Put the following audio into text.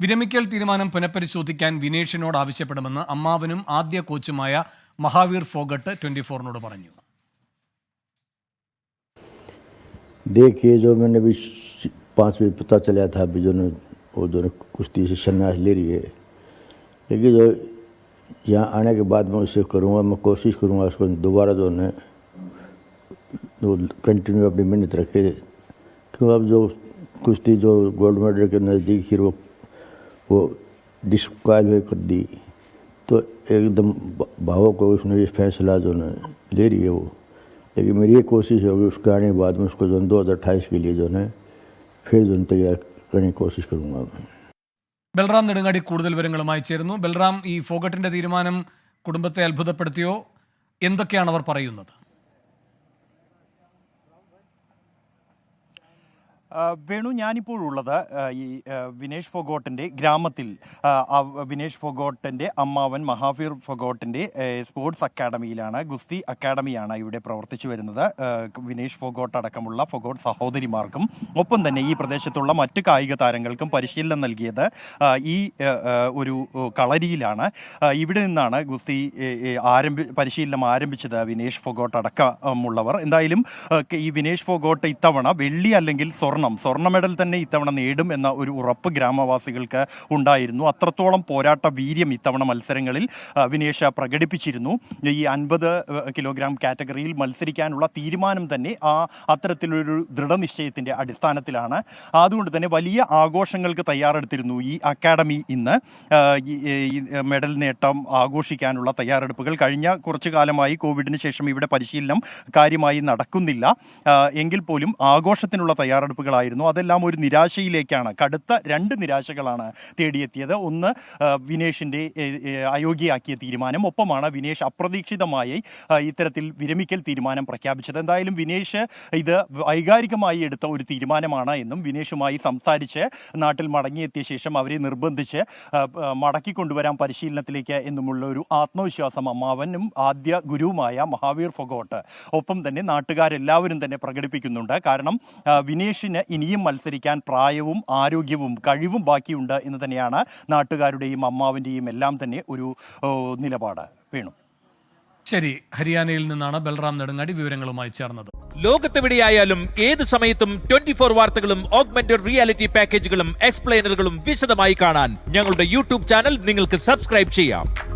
വിരമിക്കൽ തീരുമാനം പുനഃപരിശോധിക്കാൻ വിനേഷിനോട് ആവശ്യപ്പെടുമെന്ന് അമ്മാവനും ആദ്യ കോച്ചുമായ മഹാവീർ ഫോഗട്ട് ട്വന്റി ഫോറിനോട് പറഞ്ഞു देखिए जो मैंने भी श- पाँच बजे पता चला था अभी जो ने- वो दोनों कुश्ती से संन्यास ले रही है लेकिन जो यहाँ आने के बाद मैं उसे करूँगा मैं कोशिश करूँगा उसको दोबारा जो है वो कंटिन्यू अपनी मेहनत रखे क्यों अब जो कुश्ती जो गोल्ड मेडल के नज़दीक फिर वो वो डिस्क्वालीफाई कर दी तो एकदम ब- भावों को उसने ये फैसला जो है ले रही है वो लेकिन मेरी ये कोशिश होगी उसके आने के बाद में उसको जो दो हज़ार अट्ठाईस के लिए जो है फिर जो है तैयार करने की कोशिश करूँगा मैं ബൽറാം നെടുങ്ങാടി കൂടുതൽ വിവരങ്ങളുമായി ചേരുന്നു ബൽറാം ഈ ഫോഗട്ടിന്റെ തീരുമാനം കുടുംബത്തെ അത്ഭുതപ്പെടുത്തിയോ എന്തൊക്കെയാണ് അവർ പറയുന്നത് വേണു ആ, ഈ വിനേഷ് ഫൊഗോട്ടിന്റെ ഗ്രാമത്തിൽ. വിനേഷ് ഫൊഗോട്ടിന്റെ അമ്മാവൻ മഹാഫീർ ഫൊഗോട്ടിന്റെ സ്പോർട്സ് അക്കാഡമിയിലാണ് ഗുസ്തി അക്കാഡമിയാണ് ഇവിടെ പ്രവർത്തിച്ചു വരുന്നത്. വിനേഷ് ഫൊഗോട്ട് അടക്കമുള്ള ഫൊഗോട്ട് സഹോദരിമാർക്കും ഒപ്പം തന്നെ ഈ പ്രദേശത്തുള്ള മറ്റ് കായിക താരങ്ങൾക്കും പരിശീലനം നൽകിയത് ഈ ഒരു കളരിയിലാണ്. ഇവിടെ നിന്നാണ് ഗുസ്തി ആരംഭി പരിശീലനം ആരംഭിച്ചത് വിനേഷ് ഫൊഗോട്ട് അടക്കമുള്ളവർ. എന്തായാലും ഈ വിനേഷ് ഫൊഗോട്ട് ഇത്തവണ വെള്ളി അല്ലെങ്കിൽ സ്വർണം സ്വർണ മെഡൽ തന്നെ ഇത്തവണ നേടും എന്ന ഒരു ഉറപ്പ് ഗ്രാമവാസികൾക്ക് ഉണ്ടായിരുന്നു. അത്രത്തോളം പോരാട്ട വീര്യം ഇത്തവണ മത്സരങ്ങളിൽ വിനേഷ പ്രകടിപ്പിച്ചിരുന്നു. ഈ അൻപത് കിലോഗ്രാം കാറ്റഗറിയിൽ മത്സരിക്കാനുള്ള തീരുമാനം തന്നെ ആ അത്തരത്തിലൊരു ദൃഢനിശ്ചയത്തിന്റെ അടിസ്ഥാനത്തിലാണ്. അതുകൊണ്ട് തന്നെ വലിയ ആഘോഷങ്ങൾക്ക് തയ്യാറെടുത്തിരുന്നു ഈ അക്കാഡമി ഇന്ന്. മെഡൽ നേട്ടം ആഘോഷിക്കാനുള്ള തയ്യാറെടുപ്പുകൾ കഴിഞ്ഞ കുറച്ചു കാലമായി കോവിഡിന് ശേഷം ഇവിടെ പരിശീലനം കാര്യമായി നടക്കുന്നില്ല. എങ്കിൽ പോലും ആഘോഷത്തിനുള്ള തയ്യാറെടുപ്പുകളായിരുന്നു അതെല്ലാം ഒരു നിരാശയിലേക്കാണ്. കടുത്ത രണ്ട് നിരാശകളാണ് തേടിയെത്തിയത്. ഒന്ന് വിനേഷിന്റെ അയോഗ്യയാക്കിയ തീരുമാനം. ഒപ്പമാണ് വിനേഷ് അപ്രതീക്ഷിതമായി ഇത്തരത്തിൽ വിരമിക്കൽ തീരുമാനം പ്രഖ്യാപിച്ചത്. എന്തായാലും വിനേഷ് ഇത് വൈകാരികമായി എടുത്ത ഒരു തീരുമാനമാണ് എന്നും വിനേഷുമായി സംസാരിച്ച് നാട്ടിൽ മടങ്ങിയെത്തിയ ശേഷം അവരെ നിർബന്ധിച്ച് മടക്കി കൊണ്ടുവരാൻ പരിശീലനത്തിലേക്ക് എന്നുമുള്ള ഒരു ആത്മവിശ്വാസം അമ്മാവനും ആദ്യ ഗുരുവുമായ മഹാവീർ ഫൊഗോട്ട്. ഒപ്പം തന്നെ നാട്ടുകാരെല്ലാവരും തന്നെ പ്രകടിപ്പിക്കുന്നുണ്ട്. കാരണം ആ, ഇനിയും മത്സരിക്കാൻ പ്രായവും ആരോഗ്യവും കഴിവും ബാക്കിയുണ്ട് എന്ന് തന്നെയാണ് നാട്ടുകാരുടെയും അമ്മാവിന്റെയും എല്ലാം തന്നെ ഒരു നിലപാട്. വേണു. ശരി ഹരിയാനയിൽ നിന്നാണ് ബൽറാം നെടുങ്ങാടി വിവരങ്ങളുമായി ചേർന്നത്. ലോകത്തെവിടെയായാലും ഏത് സമയത്തും ട്വന്റി ഫോർ വാർത്തകളും ഓഗ്മെന്റഡ് റിയാലിറ്റി പാക്കേജുകളും എക്സ്പ്ലെയിനറുകളും വിശദമായി കാണാൻ ഞങ്ങളുടെ യൂട്യൂബ് ചാനൽ നിങ്ങൾക്ക് സബ്സ്ക്രൈബ് ചെയ്യാം.